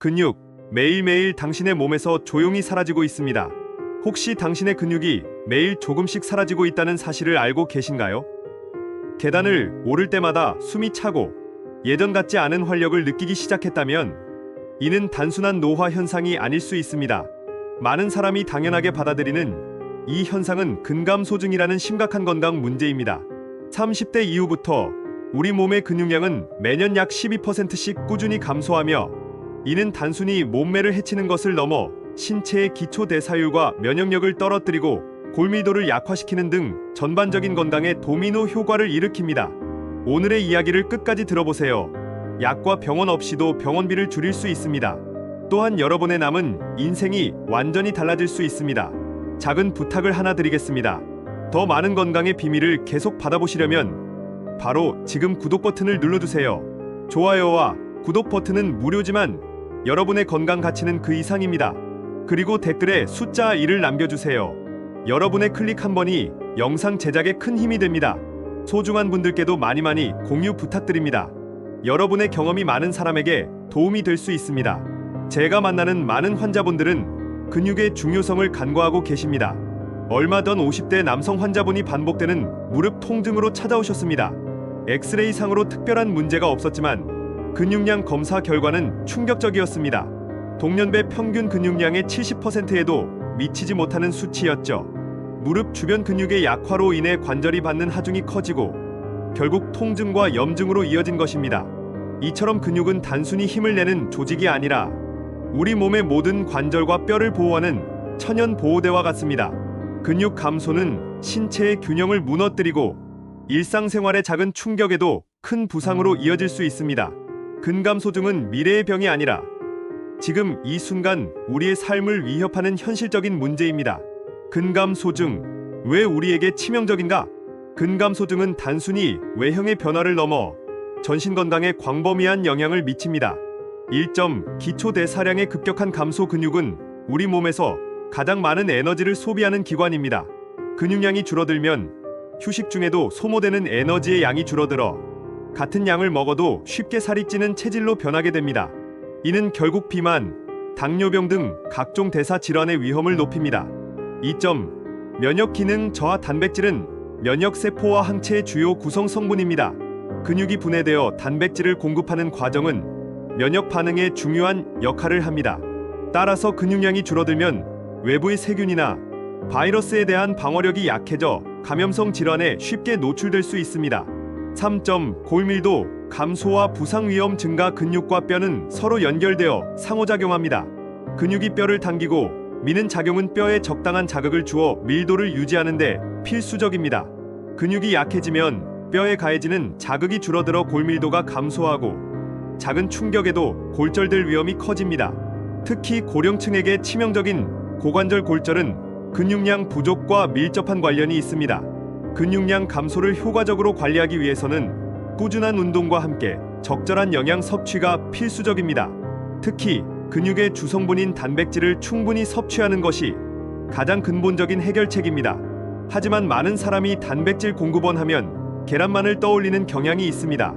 근육, 매일매일 당신의 몸에서 조용히 사라지고 있습니다. 혹시 당신의 근육이 매일 조금씩 사라지고 있다는 사실을 알고 계신가요? 계단을 오를 때마다 숨이 차고 예전 같지 않은 활력을 느끼기 시작했다면 이는 단순한 노화 현상이 아닐 수 있습니다. 많은 사람이 당연하게 받아들이는 이 현상은 근감소증이라는 심각한 건강 문제입니다. 30대 이후부터 우리 몸의 근육량은 매년 약 12%씩 꾸준히 감소하며 이는 단순히 몸매를 해치는 것을 넘어 신체의 기초 대사율과 면역력을 떨어뜨리고 골밀도를 약화시키는 등 전반적인 건강에 도미노 효과를 일으킵니다. 오늘의 이야기를 끝까지 들어보세요. 약과 병원 없이도 병원비를 줄일 수 있습니다. 또한 여러분의 남은 인생이 완전히 달라질 수 있습니다. 작은 부탁을 하나 드리겠습니다. 더 많은 건강의 비밀을 계속 받아보시려면 바로 지금 구독 버튼을 눌러주세요. 좋아요와 구독 버튼은 무료지만 여러분의 건강 가치는 그 이상입니다. 그리고 댓글에 숫자 1을 남겨주세요. 여러분의 클릭 한 번이 영상 제작에 큰 힘이 됩니다. 소중한 분들께도 많이 많이 공유 부탁드립니다. 여러분의 경험이 많은 사람에게 도움이 될 수 있습니다. 제가 만나는 많은 환자분들은 근육의 중요성을 간과하고 계십니다. 얼마 전 50대 남성 환자분이 반복되는 무릎 통증으로 찾아오셨습니다. 엑스레이 상으로 특별한 문제가 없었지만 근육량 검사 결과는 충격적이었습니다. 동년배 평균 근육량의 70%에도 미치지 못하는 수치였죠. 무릎 주변 근육의 약화로 인해 관절이 받는 하중이 커지고 결국 통증과 염증으로 이어진 것입니다. 이처럼 근육은 단순히 힘을 내는 조직이 아니라 우리 몸의 모든 관절과 뼈를 보호하는 천연 보호대와 같습니다. 근육 감소는 신체의 균형을 무너뜨리고 일상생활의 작은 충격에도 큰 부상으로 이어질 수 있습니다. 근감소증은 미래의 병이 아니라 지금 이 순간 우리의 삶을 위협하는 현실적인 문제입니다. 근감소증 왜 우리에게 치명적인가? 근감소증은 단순히 외형의 변화를 넘어 전신 건강에 광범위한 영향을 미칩니다. 1점 기초 대사량의 급격한 감소 근육은 우리 몸에서 가장 많은 에너지를 소비하는 기관입니다. 근육량이 줄어들면 휴식 중에도 소모되는 에너지의 양이 줄어들어 같은 양을 먹어도 쉽게 살이 찌는 체질로 변하게 됩니다. 이는 결국 비만, 당뇨병 등 각종 대사 질환의 위험을 높입니다. 2점 면역 기능 저하 단백질은 면역 세포와 항체의 주요 구성 성분입니다. 근육이 분해되어 단백질을 공급하는 과정은 면역 반응에 중요한 역할을 합니다. 따라서 근육량이 줄어들면 외부의 세균이나 바이러스에 대한 방어력이 약해져 감염성 질환에 쉽게 노출될 수 있습니다. 3점 골밀도 감소와 부상 위험 증가 근육과 뼈는 서로 연결되어 상호작용합니다. 근육이 뼈를 당기고 미는 작용은 뼈에 적당한 자극을 주어 밀도를 유지하는데 필수적입니다. 근육이 약해지면 뼈에 가해지는 자극이 줄어들어 골밀도가 감소하고 작은 충격에도 골절될 위험이 커집니다. 특히 고령층에게 치명적인 고관절 골절은 근육량 부족과 밀접한 관련이 있습니다. 근육량 감소를 효과적으로 관리하기 위해서는 꾸준한 운동과 함께 적절한 영양 섭취가 필수적입니다. 특히 근육의 주성분인 단백질을 충분히 섭취하는 것이 가장 근본적인 해결책입니다. 하지만 많은 사람이 단백질 공급원 하면 계란만을 떠올리는 경향이 있습니다.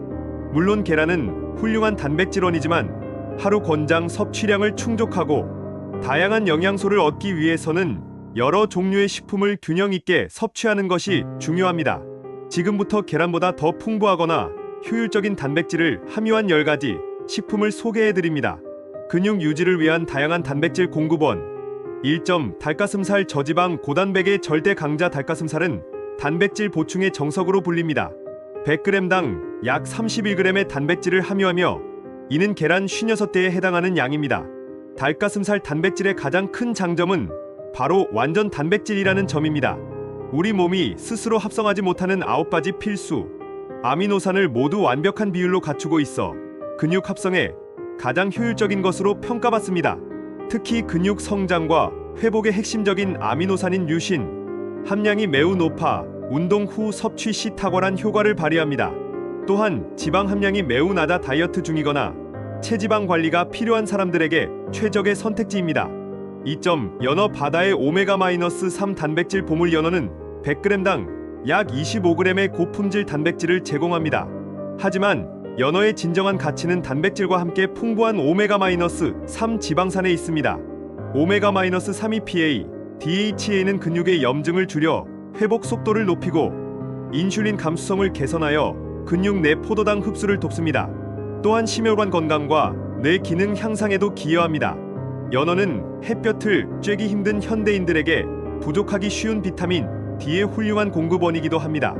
물론 계란은 훌륭한 단백질원이지만 하루 권장 섭취량을 충족하고 다양한 영양소를 얻기 위해서는 여러 종류의 식품을 균형 있게 섭취하는 것이 중요합니다. 지금부터 계란보다 더 풍부하거나 효율적인 단백질을 함유한 10가지 식품을 소개해 드립니다. 근육 유지를 위한 다양한 단백질 공급원 1점 닭가슴살 저지방 고단백의 절대 강자 닭가슴살은 단백질 보충의 정석으로 불립니다. 100g당 약 31g의 단백질을 함유하며 이는 계란 56대에 해당하는 양입니다. 닭가슴살 단백질의 가장 큰 장점은 바로 완전 단백질이라는 점입니다. 우리 몸이 스스로 합성하지 못하는 9가지 필수 아미노산을 모두 완벽한 비율로 갖추고 있어 근육 합성에 가장 효율적인 것으로 평가받습니다. 특히 근육 성장과 회복의 핵심적인 아미노산인 류신 함량이 매우 높아 운동 후 섭취 시 탁월한 효과를 발휘합니다. 또한 지방 함량이 매우 낮아 다이어트 중이거나 체지방 관리가 필요한 사람들에게 최적의 선택지입니다. 2점 연어 바다의 오메가-3 단백질 보물 연어는 100g당 약 25g의 고품질 단백질을 제공합니다. 하지만 연어의 진정한 가치는 단백질과 함께 풍부한 오메가-3 지방산에 있습니다. 오메가-3이 PA, DHA는 근육의 염증을 줄여 회복 속도를 높이고 인슐린 감수성을 개선하여 근육 내 포도당 흡수를 돕습니다. 또한 심혈관 건강과 뇌 기능 향상에도 기여합니다. 연어는 햇볕을 쬐기 힘든 현대인들에게 부족하기 쉬운 비타민 D의 훌륭한 공급원이기도 합니다.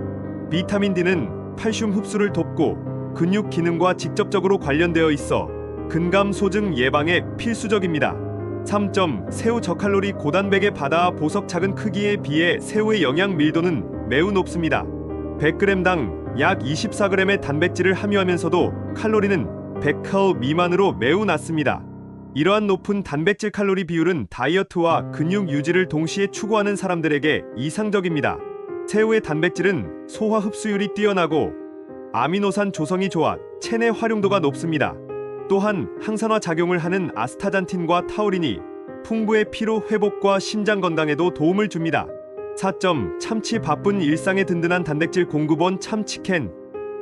비타민 D는 칼슘 흡수를 돕고 근육 기능과 직접적으로 관련되어 있어 근감 소증 예방에 필수적입니다. 3점 새우 저칼로리 고단백의 바다 보석 작은 크기에 비해 새우의 영양 밀도는 매우 높습니다. 100g당 약 24g의 단백질을 함유하면서도 칼로리는 100칼 미만으로 매우 낮습니다. 이러한 높은 단백질 칼로리 비율은 다이어트와 근육 유지를 동시에 추구하는 사람들에게 이상적입니다. 새우의 단백질은 소화 흡수율이 뛰어나고 아미노산 조성이 좋아 체내 활용도가 높습니다. 또한 항산화 작용을 하는 아스타잔틴과 타우린이 풍부의 피로 회복과 심장 건강에도 도움을 줍니다. 4점 참치 바쁜 일상에 든든한 단백질 공급원 참치캔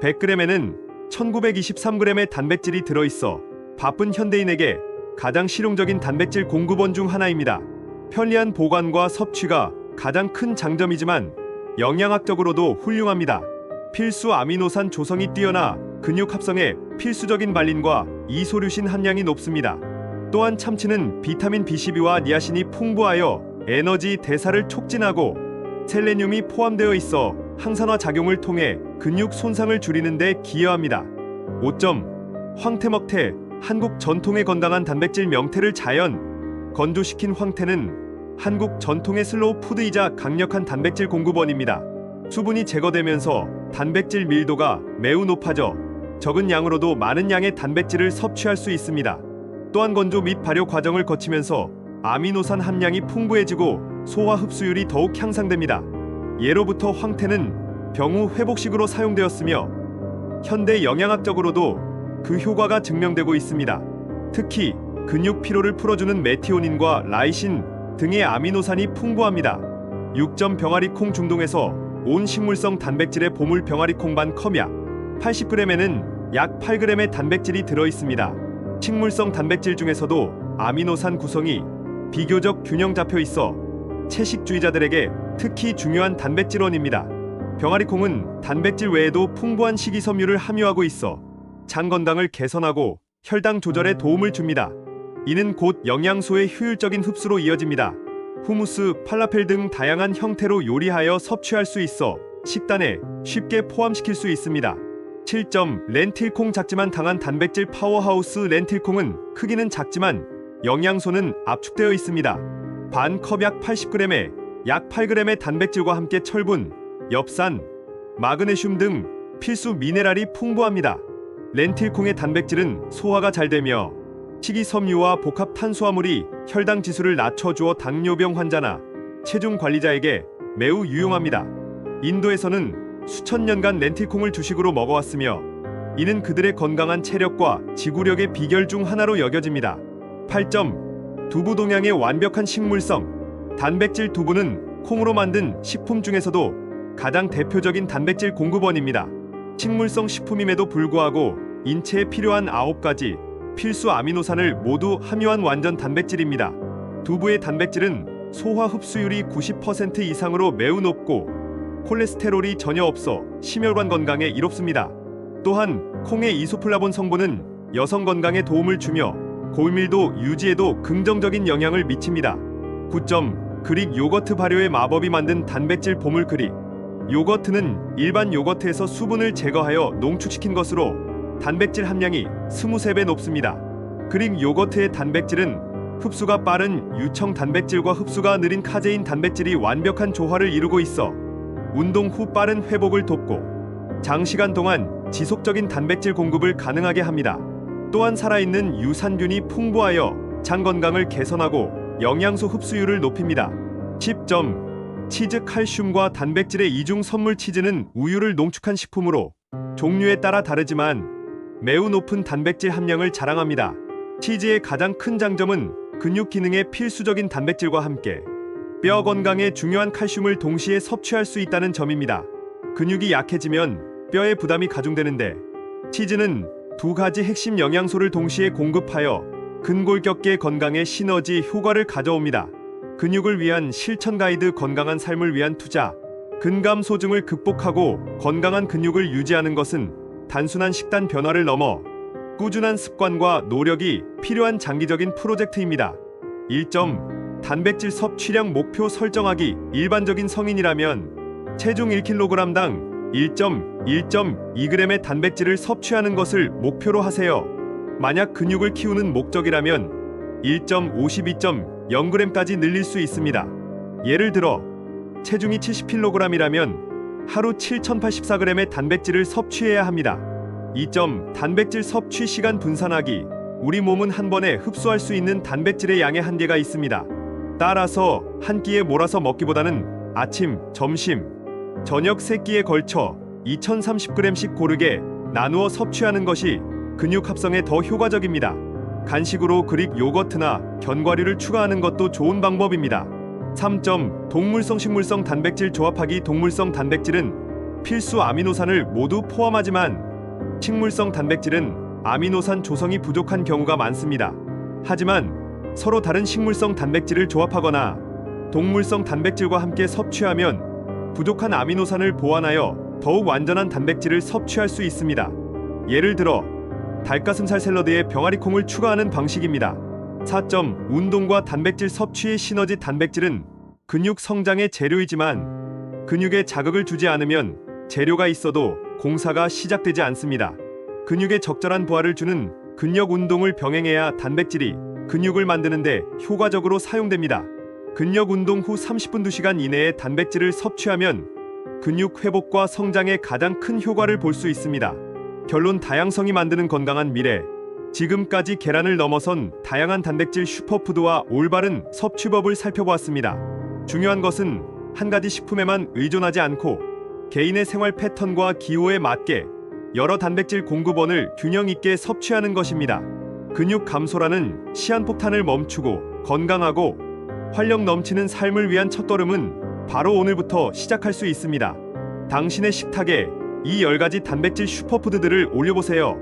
100g에는 1923g의 단백질이 들어있어 바쁜 현대인에게 가장 실용적인 단백질 공급원 중 하나입니다. 편리한 보관과 섭취가 가장 큰 장점이지만 영양학적으로도 훌륭합니다. 필수 아미노산 조성이 뛰어나 근육 합성에 필수적인 발린과 이소류신 함량이 높습니다. 또한 참치는 비타민 B12와 니아신이 풍부하여 에너지 대사를 촉진하고 셀레늄이 포함되어 있어 항산화 작용을 통해 근육 손상을 줄이는 데 기여합니다. 5점 황태먹태 한국 전통의 건강한 단백질 명태를 자연 건조시킨 황태는 한국 전통의 슬로우 푸드이자 강력한 단백질 공급원입니다. 수분이 제거되면서 단백질 밀도가 매우 높아져 적은 양으로도 많은 양의 단백질을 섭취할 수 있습니다. 또한 건조 및 발효 과정을 거치면서 아미노산 함량이 풍부해지고 소화 흡수율이 더욱 향상됩니다. 예로부터 황태는 병우 회복식으로 사용되었으며 현대 영양학적으로도 그 효과가 증명되고 있습니다. 특히 근육 피로를 풀어주는 메티오닌과 라이신 등의 아미노산이 풍부합니다. 6점 병아리 콩 중동에서 온 식물성 단백질의 보물 병아리 콩 반 컵약 80g에는 약 8g의 단백질이 들어 있습니다. 식물성 단백질 중에서도 아미노산 구성이 비교적 균형 잡혀 있어 채식주의자들에게 특히 중요한 단백질원입니다. 병아리 콩은 단백질 외에도 풍부한 식이섬유를 함유하고 있어 장 건강을 개선하고 혈당 조절에 도움을 줍니다. 이는 곧 영양소의 효율적인 흡수로 이어집니다. 후무스, 팔라펠 등 다양한 형태로 요리하여 섭취할 수 있어 식단에 쉽게 포함시킬 수 있습니다. 7점 렌틸콩 작지만 강한 단백질 파워하우스 렌틸콩은 크기는 작지만 영양소는 압축되어 있습니다. 반 컵 약 80g에 약 8g의 단백질과 함께 철분, 엽산, 마그네슘 등 필수 미네랄이 풍부합니다. 렌틸콩의 단백질은 소화가 잘 되며 식이섬유와 복합 탄수화물이 혈당 지수를 낮춰주어 당뇨병 환자나 체중 관리자에게 매우 유용합니다. 인도에서는 수천 년간 렌틸콩을 주식으로 먹어왔으며 이는 그들의 건강한 체력과 지구력의 비결 중 하나로 여겨집니다. 8점 두부 동양의 완벽한 식물성 단백질 두부는 콩으로 만든 식품 중에서도 가장 대표적인 단백질 공급원입니다. 식물성 식품임에도 불구하고 인체에 필요한 9가지 필수 아미노산을 모두 함유한 완전 단백질입니다. 두부의 단백질은 소화 흡수율이 90% 이상으로 매우 높고 콜레스테롤이 전혀 없어 심혈관 건강에 이롭습니다. 또한 콩의 이소플라본 성분은 여성 건강에 도움을 주며 골밀도 유지에도 긍정적인 영향을 미칩니다. 9점 그릭 요거트 발효의 마법이 만든 단백질 보물 그릭 요거트는 일반 요거트에서 수분을 제거하여 농축시킨 것으로 단백질 함량이 23배 높습니다. 그릭 요거트의 단백질은 흡수가 빠른 유청 단백질과 흡수가 느린 카제인 단백질이 완벽한 조화를 이루고 있어 운동 후 빠른 회복을 돕고 장시간 동안 지속적인 단백질 공급을 가능하게 합니다. 또한 살아있는 유산균이 풍부하여 장 건강을 개선하고 영양소 흡수율을 높입니다. 10점 치즈 칼슘과 단백질의 이중 선물 치즈는 우유를 농축한 식품으로 종류에 따라 다르지만 매우 높은 단백질 함량을 자랑합니다. 치즈의 가장 큰 장점은 근육 기능에 필수적인 단백질과 함께 뼈 건강에 중요한 칼슘을 동시에 섭취할 수 있다는 점입니다. 근육이 약해지면 뼈의 부담이 가중되는데 치즈는 두 가지 핵심 영양소를 동시에 공급하여 근골격계 건강에 시너지 효과를 가져옵니다. 근육을 위한 실천 가이드 건강한 삶을 위한 투자. 근감 소증을 극복하고 건강한 근육을 유지하는 것은 단순한 식단 변화를 넘어 꾸준한 습관과 노력이 필요한 장기적인 프로젝트입니다. 1점 단백질 섭취량 목표 설정하기 일반적인 성인이라면 체중 1kg당 1.1.2g의 단백질을 섭취하는 것을 목표로 하세요. 만약 근육을 키우는 목적이라면 1.52.0g까지 늘릴 수 있습니다. 예를 들어 체중이 70kg이라면 하루 7,084g의 단백질을 섭취해야 합니다. 2점 단백질 섭취 시간 분산하기 우리 몸은 한 번에 흡수할 수 있는 단백질의 양의 한계가 있습니다. 따라서 한 끼에 몰아서 먹기보다는 아침, 점심, 저녁 세 끼에 걸쳐 2030g씩 고르게 나누어 섭취하는 것이 근육 합성에 더 효과적입니다. 간식으로 그릭 요거트나 견과류를 추가하는 것도 좋은 방법입니다. 3점 동물성 식물성 단백질 조합하기 동물성 단백질은 필수 아미노산을 모두 포함하지만 식물성 단백질은 아미노산 조성이 부족한 경우가 많습니다. 하지만 서로 다른 식물성 단백질을 조합하거나 동물성 단백질과 함께 섭취하면 부족한 아미노산을 보완하여 더욱 완전한 단백질을 섭취할 수 있습니다. 예를 들어 닭가슴살 샐러드에 병아리콩을 추가하는 방식입니다. 4점 운동과 단백질 섭취의 시너지 단백질은 근육 성장의 재료이지만 근육에 자극을 주지 않으면 재료가 있어도 공사가 시작되지 않습니다. 근육에 적절한 부하를 주는 근력 운동을 병행해야 단백질이 근육을 만드는데 효과적으로 사용됩니다. 근력 운동 후 30분 2시간 이내에 단백질을 섭취하면 근육 회복과 성장에 가장 큰 효과를 볼 수 있습니다. 결론 다양성이 만드는 건강한 미래. 지금까지 계란을 넘어선 다양한 단백질 슈퍼푸드와 올바른 섭취법을 살펴보았습니다. 중요한 것은 한 가지 식품에만 의존하지 않고 개인의 생활 패턴과 기호에 맞게 여러 단백질 공급원을 균형 있게 섭취하는 것입니다. 근육 감소라는 시한폭탄을 멈추고 건강하고 활력 넘치는 삶을 위한 첫걸음은 바로 오늘부터 시작할 수 있습니다. 당신의 식탁에 이 10가지 단백질 슈퍼푸드들을 올려보세요.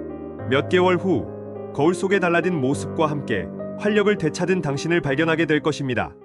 몇 개월 후 거울 속에 달라진 모습과 함께 활력을 되찾은 당신을 발견하게 될 것입니다.